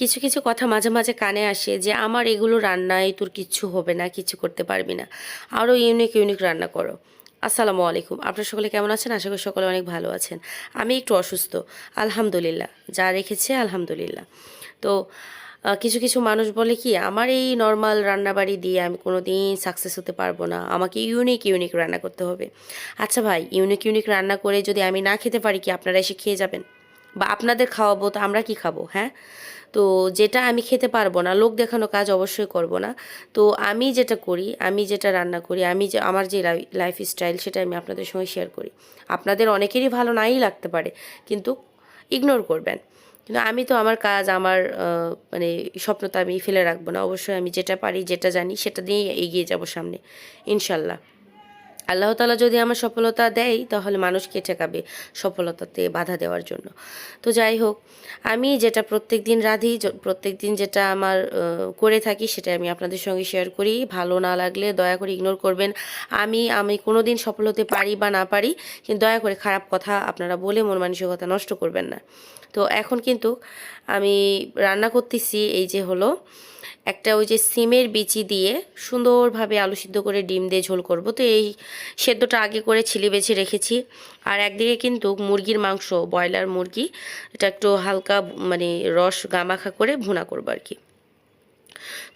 কিছু কিছু কথা মাঝে মাঝে কানে আসে যে, আমার এগুলো রান্নায় তোর কিচ্ছু হবে না, কিছু করতে পারবি না। আরও ইউনিক ইউনিক রান্না করো। আসসালামু আলাইকুম। আপনার সকলে কেমন আছেন? আশা করি সকলে অনেক ভালো আছেন। আমি একটু অসুস্থ। আলহামদুলিল্লাহ। যা রেখেছে, আলহামদুলিল্লাহ। তো কিছু কিছু মানুষ বলে কি, আমার এই নর্মাল রান্নাবাড়ি দিয়ে আমি কোনো দিন সাকসেস হতে পারব না। আমাকে ইউনিক ইউনিক রান্না করতে হবে। আচ্ছা ভাই ইউনিক ইউনিক রান্না করে যদি আমি না খেতে পারি কি আপনারা এসে খেয়ে যাবেন? বা আপনাদের খাওয়াবো, তো আমরা কি খাব হ্যাঁ? তো যেটা আমি খেতে পারব না, লোক দেখানো কাজ অবশ্যই করব না। তো আমি যেটা করি, আমি যেটা রান্না করি, আমি যে, আমার যে লাইফ স্টাইল সেটা আমি আপনাদের সঙ্গে শেয়ার করি। আপনাদের অনেকেরই ভালো নাই লাগতে পারে, কিন্তু ইগনোর করবেন। কিন্তু আমি তো আমার কাজ, আমার মানে স্বপ্ন তো আমি ফেলে রাখব না, অবশ্যই আমি যেটা পারি, যেটা জানি, সেটা দিয়েই এগিয়ে যাব সামনে, ইনশাল্লাহ। আল্লাহ তালা যদি আমার সফলতা দেয়, তাহলে মানুষ কে ঠেকাবে সফলতাতে বাধা দেওয়ার জন্য। তো যাই হোক, আমি যেটা প্রত্যেক দিন রাঁধি প্রত্যেক দিন যেটা আমার করে থাকি সেটা আমি আপনাদের সঙ্গে শেয়ার করি। ভালো না লাগলে দয়া করে ইগনোর করবেন। আমি আমি কোনো দিন সফল হতে পারি বা না পারি, কিন্তু দয়া করে খারাপ কথা আপনারা বলে মন মানসিকতা নষ্ট করবেন না। তো এখন কিন্তু আমি রান্না করতেছি, এই যে হলো একটা ওই যে সিমের বিচি দিয়ে সুন্দরভাবে আলু সিদ্ধ করে ডিম দিয়ে ঝোল করব। তো এই সেদ্ধটা আগে করে ছিলি বেছে রেখেছি। আর একদিকে কিন্তু মুরগির মাংস, ব্রয়লার মুরগি, এটা একটু হালকা মানে রস গামাখা করে ভুনা করব আর কি।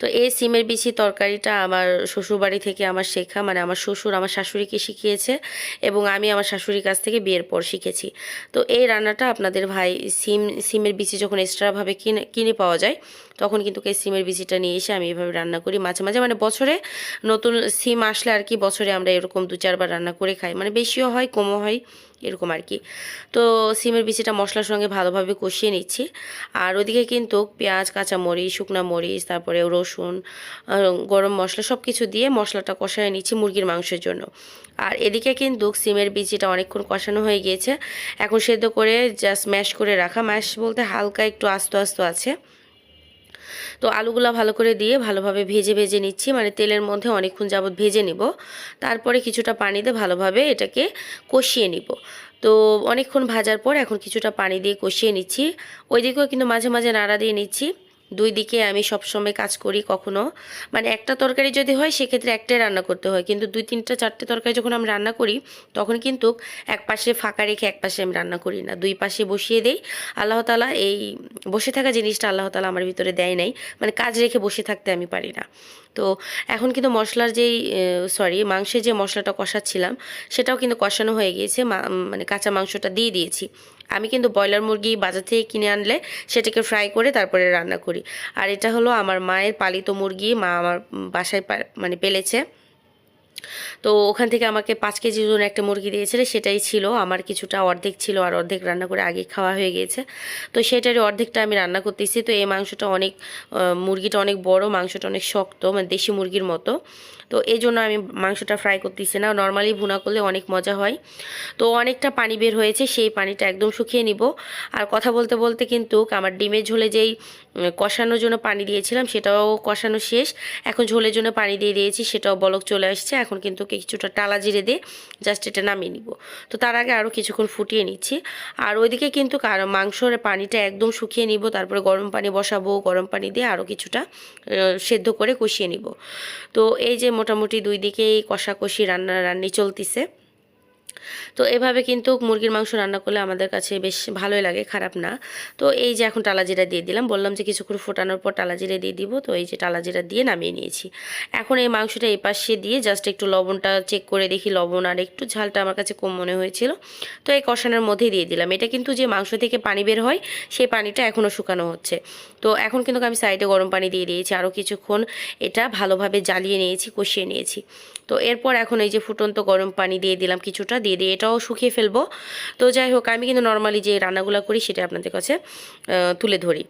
তো এই সিমের বিচি তরকারিটা আমার শ্বশুরবাড়ি থেকে আমার শেখা মানে আমার শ্বশুর আমার শাশুড়িকে শিখিয়েছে এবং আমি আমার শাশুড়ির কাছ থেকে বিয়ের পর শিখেছি। তো এই রান্নাটা আপনাদের ভাই সিম, সিমের বিচি যখন এক্সট্রাভাবে কিনে কিনে পাওয়া যায় তখন কিন্তু এই সিমের বিচিটা নিয়ে এসে আমি এভাবে রান্না করি মাঝে মাঝে। মানে বছরে নতুন সিম আসলে আর কি বছরে আমরা এরকম দু চারবার রান্না করে খাই। মানে বেশিও হয়, কমও হয়, এরকম আর কি। তো সিমের বিচিটা মশলার সঙ্গে ভালোভাবে কষিয়ে নিচ্ছি। আর ওদিকে কিন্তু পেঁয়াজ কাঁচা মরিচ শুকনা মরিচ, তারপরে রসুন গরম মশলা সব কিছু দিয়ে মশলাটা কষায় নিচ্ছি মুরগির মাংসের জন্য। আর এদিকে কিন্তু সিমের বিচিটা অনেকক্ষণ কষানো হয়ে গিয়েছে। এখন সেদ্ধ করে জাস্ট ম্যাশ করে রাখা। ম্যাশ বলতে হালকা একটু আস্ত আস্ত আছে। তো আলুগুলো ভালো করে দিয়ে ভালোভাবে ভেজে ভেজে নিচ্ছি। মানে তেলের মধ্যে অনেকক্ষণ যাবৎ ভেজে নেব। তারপরে কিছুটা পানি দিয়ে ভালোভাবে এটাকে কষিয়ে নিব। তো অনেকক্ষণ ভাজার পর এখন কিছুটা পানি দিয়ে কষিয়ে নিচ্ছি। ওইদিকেও কিন্তু মাঝে মাঝে নাড়া দিয়ে নিচ্ছি। দুই দিকে আমি সবসময় কাজ করি কখনো। মানে একটা তরকারি যদি হয়, সেক্ষেত্রে একটাই রান্না করতে হয়। কিন্তু দুই, তিনটা, চারটে তরকারি যখন আমি রান্না করি, তখন কিন্তু এক পাশে ফাঁকা রেখে এক পাশে আমি রান্না করি না। দুই পাশে বসিয়ে দেই। আল্লাহ তালা এই বসে থাকা জিনিসটা আল্লাহ তালা আমার ভিতরে দেয় নাই। মানে কাজ রেখে বসে থাকতে আমি পারি না। তো এখন কিন্তু মশলার যেই সরি মাংসের যে মশলাটা কষাচ্ছিলাম, সেটাও কিন্তু কষানো হয়ে গিয়েছে মানে কাঁচা মাংসটা দিয়ে দিয়েছি। আমি কিন্তু ব্রয়লার মুরগি বাজার থেকে কিনে আনলে সেটাকে ফ্রাই করে তারপরে রান্না করি। আর এটা হলো আমার মায়ের পালিত মুরগি, মা আমার বাসায় মানে পেলেছে। তো ওখান থেকে আমাকে পাঁচ কেজি ওজন একটা মুরগি দিয়েছিল, সেটাই ছিল। আমার কিছুটা অর্ধেক ছিল আর অর্ধেক রান্না করে আগে খাওয়া হয়ে গিয়েছে তো সেটারই অর্ধেকটা আমি রান্না করতেছি। তো এই মাংসটা অনেক মুরগিটা অনেক বড়, মাংসটা অনেক শক্ত মানে দেশি মুরগির মতো। তো এই জন্য আমি মাংসটা ফ্রাই করতেছি না। নর্মালি ভুনা করলে অনেক মজা হয়। তো অনেকটা পানি বের হয়েছে, সেই পানিটা একদম শুকিয়ে নিব। আর কথা বলতে বলতে কিন্তু আমার ডিমের ঝোলে যেই কষানোর জন্য পানি দিয়েছিলাম, সেটাও কষানো শেষ। এখন ঝোলের জন্য পানি দিয়ে দিয়েছি, সেটাও বলক চলে আসছে। এখন কিন্তু কিছুটা টালা জিরে দিয়ে জাস্ট এটা নামিয়ে নিব। তো তার আগে আরও কিছুক্ষণ ফুটিয়ে নিচ্ছি। আর ওইদিকে কিন্তু মাংসর পানিটা একদম শুকিয়ে নিব, তারপরে গরম পানি বসাবো, গরম পানি দিয়ে আরও কিছুটা সেদ্ধ করে কষিয়ে নিব। তো এই যে মোটামুটি দুই দিকেই কষাকষি রান্না রান্নি চলতিছে। তো এভাবে কিন্তু মুরগির মাংস রান্না করলে আমাদের কাছে বেশ ভালোই লাগে, খারাপ না। তো এই যে এখন টালা জিরা দিয়ে দিলাম, বললাম যে কিছুক্ষণ ফোটানোর পর টালা জিরা দিয়ে দিব, তো এই যে টালা জিরা দিয়ে নামিয়ে নিয়েছি। এখন এই মাংসটা এই পাশে দিয়ে জাস্ট একটু লবণটা চেক করে দেখি, লবণ আর একটু ঝালটা আমার কাছে কম মনে হয়েছিল। তো এই কষানোর মধ্যেই দিয়ে দিলাম। এটা কিন্তু যে মাংস থেকে পানি বের হয়, সেই পানিটা এখনও শুকানো হচ্ছে। তো এখন কিন্তু আমি সাইডে গরম পানি দিয়ে দিয়েছি আরও কিছুক্ষণ এটা ভালোভাবে জ্বালিয়ে নিয়েছি, কষিয়ে নিয়েছি। তো এরপর এখন এই যে ফুটন্ত গরম পানি দিয়ে দিলাম কিছুটা, দিয়ে দিয়ে এটাও শুকিয়ে ফেলব। তো যাই হোক, আমি কিন্তু নর্মালি যে রান্নাগুলো করি সেটা আপনাদের কাছে তুলে ধরি।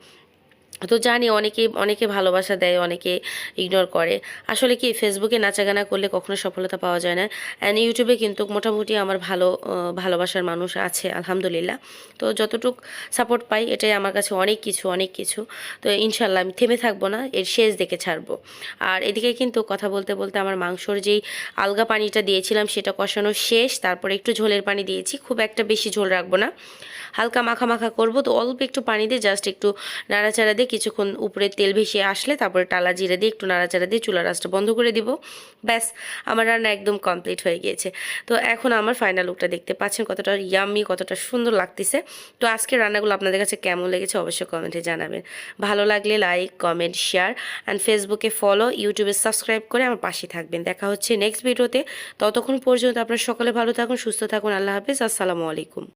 তো জানি অনেকে অনেকে ভালোবাসা দেয়, অনেকে ইগনোর করে। আসলে কি ফেসবুকে নাচাগানা করলে কখনো সফলতা পাওয়া যায় না। অ্যান্ড ইউটিউবে কিন্তু মোটামুটি আমার ভালো ভালোবাসার মানুষ আছে, আলহামদুলিল্লাহ। তো যতটুক সাপোর্ট পাই, এটাই আমার কাছে অনেক কিছু অনেক কিছু। তো ইনশাল্লাহ আমি থেমে থাকব না, এর শেষ দেখে ছাড়বো। আর এদিকে কিন্তু কথা বলতে বলতে আমার মাংসর যেই আলগা পানিটা দিয়েছিলাম, সেটা কষানো শেষ। তারপরে একটু ঝোলের পানি দিয়েছি, খুব একটা বেশি ঝোল রাখব না। হালকা মাখা মাখা করব, তো অল্প একটু পানি দিয়ে জাস্ট একটু নাড়াচাড়া দিয়ে কিছুক্ষণ উপরে তেল ভেসে আসলে তারপরে টালা জিরে দিয়ে একটু নাড়াচাড়া দিয়ে চুলা রাসটা বন্ধ করে দিব। ব্যাস, আমার রান্না একদম কমপ্লিট হয়ে গিয়েছে। তো এখন আমার ফাইনাল লুকটা দেখতে পাচ্ছেন কতটা ইয়াম্মি কতটা সুন্দর লাগতেছে। তো আজকের রান্নাগুলো আপনাদের কাছে কেমন লেগেছে অবশ্যই কমেন্টে জানাবেন। ভালো লাগলে লাইক কমেন্ট শেয়ার অ্যান্ড ফেসবুকে ফলো ইউটিউবে সাবস্ক্রাইব করে আমার পাশে থাকবেন। দেখা হচ্ছে নেক্সট ভিডিওতে ততক্ষণ পর্যন্ত আপনারা সকলে ভালো থাকুন, সুস্থ থাকুন। আল্লাহ হাফিজ। আসসালামু আলাইকুম।